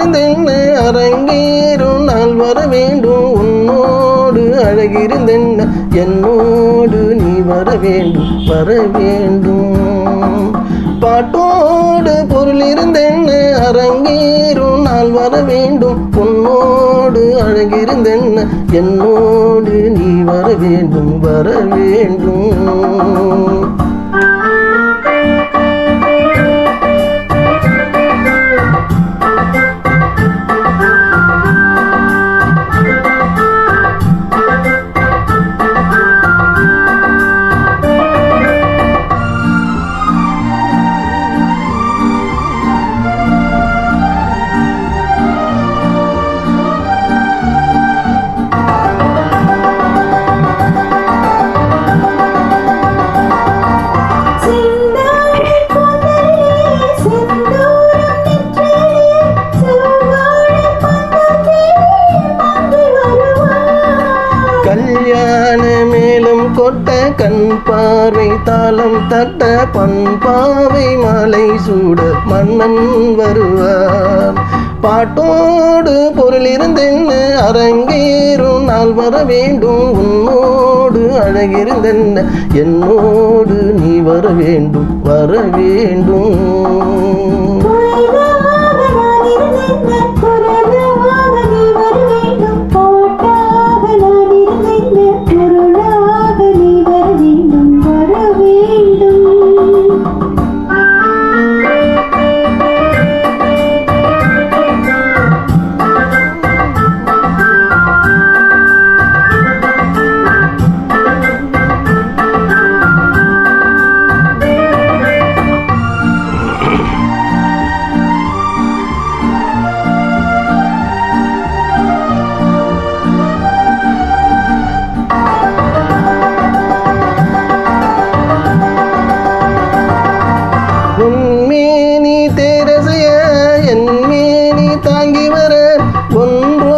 பொருள் இருந்தென்ன அரங்கேறும்? நாள் வர வேண்டும். உன்னோடு அழகிருந்தென்ன? என்னோடு நீ வர வேண்டும். வர வேண்டும். பாட்டோடு பொருள் இருந்தென்ன அரங்கேறும். நாள் வர வேண்டும். உன்னோடு அழகிருந்தென்ன? என்னோடு நீ வர வேண்டும். வர வேண்டும். கொட்ட கண் பார்வை தாளம் தட்ட பண்பாவை மாலை சூட மன்னன் வருவார். பாட்டோடு பொருளிருந்தென்ன அரங்கேறும் நாள் வர வேண்டும் உன்னோடு அழகிருந்தென்ன என்னோடு நீ வர வேண்டும் வர வேண்டும். ஒன்று